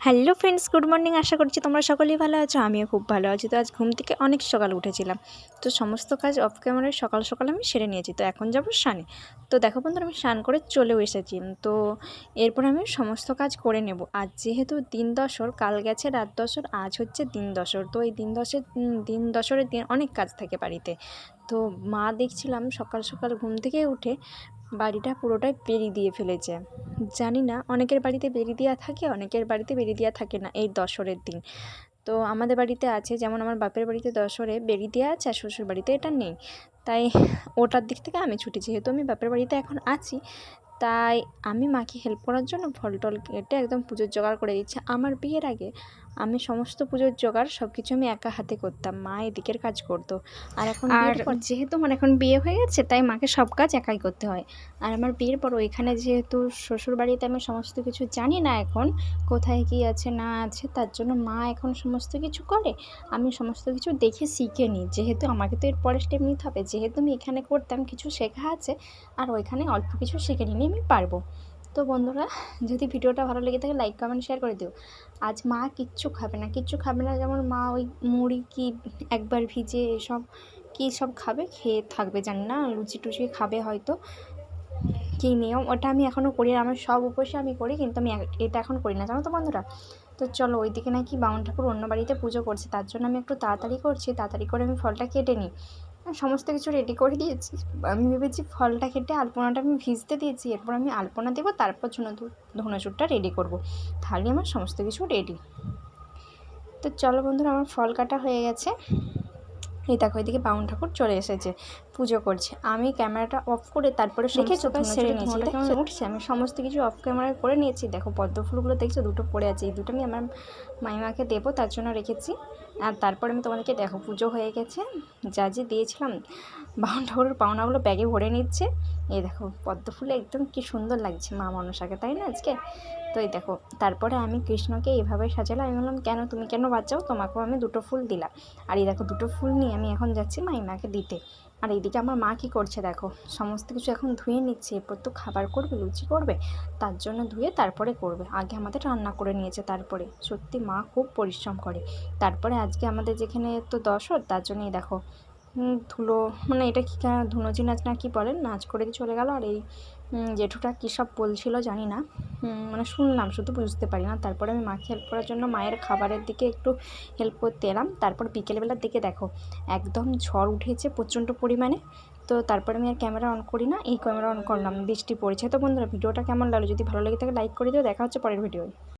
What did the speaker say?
Hello friends, good morning. আশা করছি তোমরা সকলেই ভালো আছো, আমিও খুব ভালো আছি। তো আজ ঘুম থেকে অনেক সকাল উঠেছিলাম। তো সমস্ত কাজ অফ ক্যামেরায় সকাল সকাল আমি সেরে নিয়েছি। তো এখন যাব স্নানে তো দেখো বন্ধুরা, আমি স্নান করে চলেও এসেছি। তো এরপর আমি সমস্ত কাজ করে নেব। আজ যেহেতু দিন দশর, কাল গেছে, রাত দশর, আজ হচ্ছে দিন দশর। তো এই দিন দশের দিন দশরের দিন অনেক কাজ থাকে বাড়িতে। তো মা দেখছিলাম সকাল সকাল ঘুম থেকে উঠে বাড়িটা পুরোটাই বেরি দিয়ে ফেলেছে। জানি না, অনেকের বাড়িতে বেরি দেওয়া থাকে, অনেকের বাড়িতে বেরি দেওয়া থাকে না এই দশরের দিন। তো আমাদের বাড়িতে আছে, যেমন আমার বাপের বাড়িতে দশরে বেরি দেওয়া আছে আর শ্বশুর বাড়িতে এটা নেই। তাই ওটার দিক থেকে আমি ছুটি, যেহেতু আমি বাপের বাড়িতে এখন আছি তাই আমি মাকে হেল্প করার জন্য ফল টল কেটে একদম পুজোর জোগাড় করে দিচ্ছি। আমার বিয়ের আগে আমি সমস্ত পুজোর জোগাড় সব কিছু আমি একা হাতে করতাম। মা এদিকের কাজ করতো। আর এখন আর যেহেতু আমার এখন বিয়ে হয়ে গেছে তাই মাকে সব কাজ একাই করতে হয়। আর আমার বিয়ের পর ওইখানে যেহেতু শ্বশুর বাড়িতে আমি সমস্ত কিছু জানি না এখন কোথায় কী আছে না আছে তার জন্য মা এখন সমস্ত কিছু করে। আমি সমস্ত কিছু দেখে শিখে নিই। যেহেতু আমাকে তো এর পরে স্টেপ নিতে হবে যেহেতু আমি এখানে করতাম কিছু শেখা আছে আর ওইখানে অল্প কিছু শিখে নিলে আমি পারব। তো বন্ধুরা, যদি ভিডিওটা ভালো লেগে থাকে লাইক কমেন্ট শেয়ার করে দিও। আজ মা কিচ্ছু খাবে না, কিচ্ছু খাবে না। যেমন মা ওই মুড়ি কি একবার ভিজে এসব কী সব খাবে, খেয়ে থাকবে, জানি না, লুচি টুচি খাবে হয়তো। কী নিয়ম, ওটা আমি এখনও করি আমার সব উপসে আমি করি, কিন্তু আমি এটা এখন করি না। জানো তো বন্ধুরা? তো চলো ওইদিকে নাকি বামন ঠাকুর অন্য বাড়িতে পুজো করছে। তার জন্য আমি একটু তাড়াতাড়ি করছি। তাড়াতাড়ি করে আমি ফলটা কেটে নিই। সমস্ত কিছু রেডি করে দিয়েছি। আমি ভেবেছি ফলটা কেটে আলপনাটা আমি ভিজতে দিয়েছি, এরপর আমি আলপনা দেবো, তারপর ধনেচুরটা রেডি করব। তাহলে আমার সমস্ত কিছু রেডি তো চলো বন্ধুরা, আমার ফল কাটা হয়ে গেছে। এই দেখো, এদিকে বাউন ঠাকুর চলে এসেছে। পুজো করছে। আমি ক্যামেরাটা অফ করে তারপরে শিখেছো তো সেরে নিয়েছি। কেমন উঠছে আমি সমস্ত কিছু অফ ক্যামেরায় করে নিয়েছি। দেখো পদ্ম ফুলগুলো দেখছ দুটো পড়ে আছে। এই দুটো আমি আমার মাইমাকে দেবো তার জন্য রেখেছি। আর তারপরে আমি তোমাদেরকে দেখো পুজো হয়ে গেছে। যা যে দিয়েছিলাম বাউন ঠাকুরের পাওনাগুলো ব্যাগে ভরে নিচ্ছে। এই দেখো পদ্ম ফুলে একদম কি সুন্দর লাগছে মা মনসাকে তাই না আজকে? তো এই দেখো তারপরে আমি কৃষ্ণকে এইভাবে সাজালাম। আমি বললাম কেন? তুমি কেন বাঁচাও? তোমাকেও আমি দুটো ফুল দিলাম। আর এই দেখো দুটো ফুল নিয়ে আমি এখন যাচ্ছি মাইমাকে দিতে। আর এইদিকে আমার মা কী করছে দেখো? সমস্ত কিছু এখন ধুয়ে নিচ্ছে, এরপর তো খাবার করবে, লুচি করবে, তার জন্য ধুয়ে তারপরে করবে। আগে আমাদের রান্না করে নিয়েছে তারপরে। সত্যি মা খুব পরিশ্রম করে। তারপরে আজকে আমাদের যেখানে তো দশর তার জন্যই দেখো ধুলো মানে এটা কী ধুনোচি নাচ না কি বলেন? নাচ করে চলে গেল আর এই জেঠুটা কী সব বলছিল জানি না। মানে শুনলাম, শুধু বুঝতে পারি না। তারপরে আমি মাকে হেল্প করার জন্য মায়ের খাবারের দিকে একটু হেল্প করতে এলাম। তারপর বিকেলবেলার দিকে দেখো, একদম ঝড় উঠেছে প্রচণ্ড পরিমাণে। তো তারপরে আমি আর ক্যামেরা অন করি না, এই ক্যামেরা অন করলাম, বৃষ্টি পড়েছে। তো বন্ধুরা, ভিডিওটা কেমন লাগল? যদি ভালো লেগে থাকে লাইক করে দিও। দেখা হচ্ছে পরের ভিডিওয়।